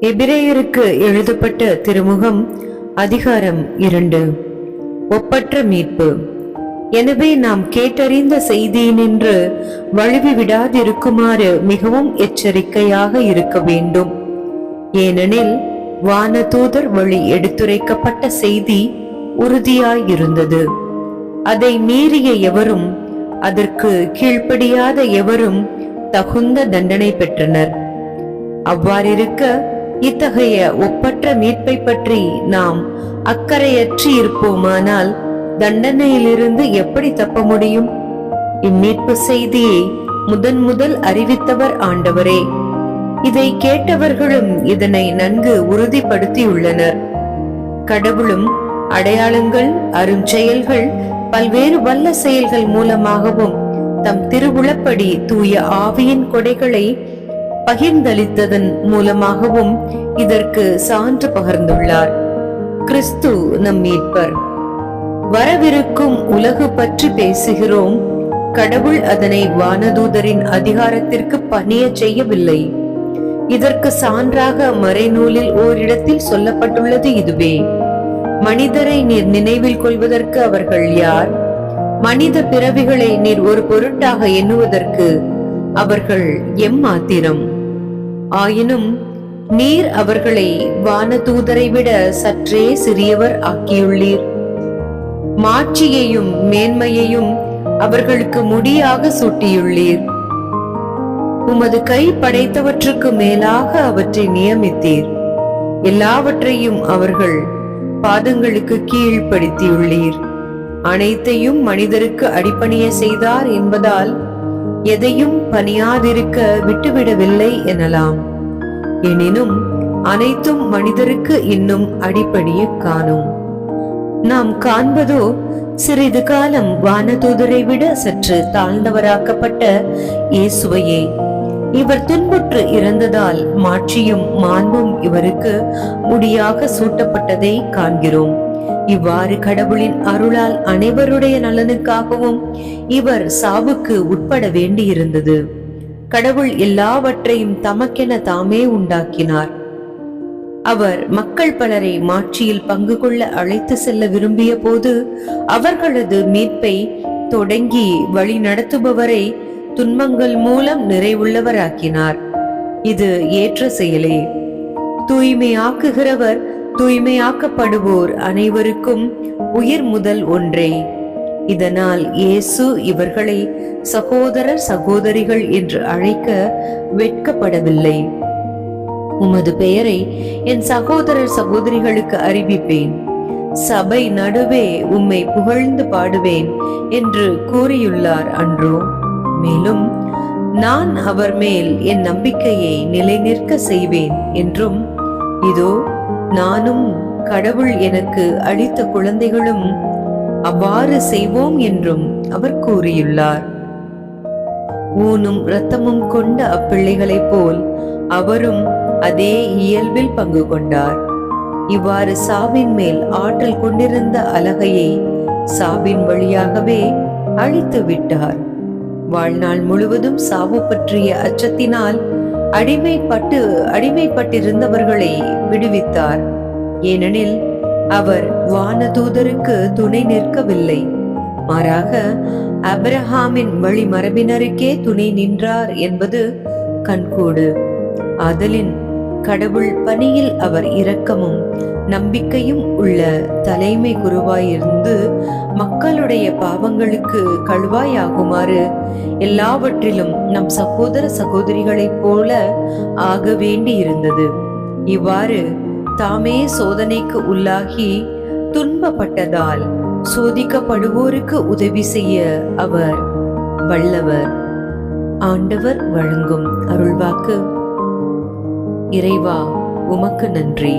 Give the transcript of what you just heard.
எபிரேயருக்கு எழுதப்பட்ட திருமுகம் அதிகாரம் இரண்டு. ஒப்பற்ற மீட்பு. எனவே நாம் கேட்டறிந்த செய்தியினின்று வழுவி விடாதிருக்குமாறு மிகவும் எச்சரிக்கையாக இருக்க வேண்டும். ஏனெனில் வானதூதர் வழி எடுத்துரைக்கப்பட்ட செய்தி உறுதியாயிருந்தது. அதை மீறிய எவரும் அதற்கு கீழ்ப்படியாத எவரும் தகுந்த தண்டனை பெற்றனர். அவ்வாறிருக்க இத்தகைய ஒப்பற்ற மீட்பை பற்றி நாம் அக்கறையற்றி இருப்போமானால் தண்டனையிலிருந்து எப்படி தப்ப முடியும்? இம்மீட்பு செய்தியை முதன் முதல் அறிவித்தவர் ஆண்டவரே. இதை கேட்டவர்களும் இதனை நன்கு உறுதிப்படுத்தியுள்ளனர். கடவுளும் அடையாளங்கள் அருஞ்செயல்கள் பல்வேறு வல்ல செயல்கள் மூலமாகவும் தம் திருவுளப்படி தூய ஆவியின் கொடைகளை பகிர்ந்தளித்ததன் மூலமாகவும் இதற்கு சான்று பகர்ந்துள்ளார். கிறிஸ்து நம் மீட்பர். வரவிருக்கும் உலகு பற்றி பேசுகிறோம். கடவுள் அதனை வானதூதரின் அதிகாரத்திற்கு பணிய செய்யவில்லை. இதற்கு சான்றாக மறைநூலில் ஓரிடத்தில் சொல்லப்பட்டுள்ளது இதுவே. மனிதரை நீர் நினைவில் கொள்வதற்கு அவர்கள் யார்? மனித பிறவிகளை நீர் ஒரு பொருட்டாக எண்ணுவதற்கு அவர்கள் எம்மாத்திரம்? ஆயினும் நீர் அவர்களை வானதூதரை விட சற்றே சிறியவர் ஆக்கியுள்ளீர். மாட்சியையும் மேன்மையையும் அவர்களுக்கு முடியாக சூட்டியுள்ளீர். உமது கை படைத்தவற்றுக்கு மேலாக அவற்றை நியமித்தீர். எல்லாவற்றையும் அவர்கள் பாதங்களுக்கு கீழ்ப்படுத்தியுள்ளீர். அனைத்தையும் மனிதருக்கு அடிப்பணிய செய்தார் என்பதால் எதையும் பணியாதிருக்க விட்டுவிடவில்லை எனலாம். எனினும் அனைத்தும் மனிதருக்கு இன்னும் அடிப்படையை காணும். நாம் காண்பதோ சிறிது காலம் வானதூதரை விட சற்று தாழ்ந்தவராக்கப்பட்ட இயேசுவையே. இவர் துன்புற்று இறந்ததால் மாட்சியும் மாண்பும் இவருக்கு முடியாக சூட்டப்பட்டதை காண்கிறோம். இவ்வாறு கடவுளின் அருளால் அனைவருடைய நலனுக்காகவும் இவர் சாவுக்கு உட்பட வேண்டியிருந்தது. கடவுள் எல்லாவற்றையும் தமக்கென தாமே உண்டாக்கினார். அவர் மக்கள் பலரை மாட்சியில் பங்கு கொள்ள அழைத்து செல்ல விரும்பிய போது அவர்களது மீட்பை தொடங்கி வழி நடத்துபவரை துன்பங்கள் மூலம் நிறைவுள்ளவராக்கினார். இது ஏற்ற செயலே. தூய்மையாக்குகிறவர் தூய்மையாக்கப்படுவோர் அனைவருக்கும் உயிர் முதல் ஒன்றே. இதனால் இயேசு இவர்களை சகோதரர் சகோதரிகள் என்று அழைக்க வெட்கப்படவில்லை. உமது பெயரை என் சகோதரர் சகோதரிகளுக்கு அறிவிப்பேன். சபை நடுவே உம்மை புகழ்ந்து பாடுவேன் என்று கூறியுள்ளார் அன்றோ. மேலும் நான் அவர் மேல் என் நம்பிக்கையை நிலைநிற்க செய்வேன் என்றும் இதோ நானும் கடவுள் எனக்கு அளித்த குழந்தைகளும் அவ்வாறு செய்வோம் என்றும் அவர் கூறியுள்ளார். ஊனும் இரத்தமும் கொண்ட அப்பிள்ளைகளைப் போல் அவரும் அதே இயல்பில் பங்கு கொண்டார். இவ்வாறு சாவின் மேல் ஆற்றல் கொண்டிருந்த அலகையை சாவின் வழியாகவே அழித்து விட்டார். வாழ்நாள் முழுவதும் சாவு பற்றிய அச்சத்தினால் அடிமைப்பட்டு அடிமைப்பட்டிருந்தவர்களை விடுவித்தார். ஏனெனில் அவர் வானதூதருக்கு துணை நிற்கவில்லை. மாறாக அப்ரஹாமின் வழிமரபினருக்கே துணை நின்றார் என்பது கண்கூடு. ஆதலின் கடவுள் பணியில் அவர் இரக்கமும் நம்பிக்கையும் உள்ள தலைமை குருவாயிருந்து மக்களுடைய பாவங்களுக்கு கழுவாயாகுமாறு எல்லாவற்றிலும் நம் சகோதர சகோதரிகளைப் போல ஆக வேண்டியிருந்தது. இவ்வாறு தாமே சோதனைக்கு உள்ளாகி துன்பப்பட்டதால் சோதிக்கப்படுவோருக்கு உதவி செய்ய அவர் வல்லவர். ஆண்டவர் வழங்கும் அருள்வாக்கு இறைவா உமக்கு நன்றி.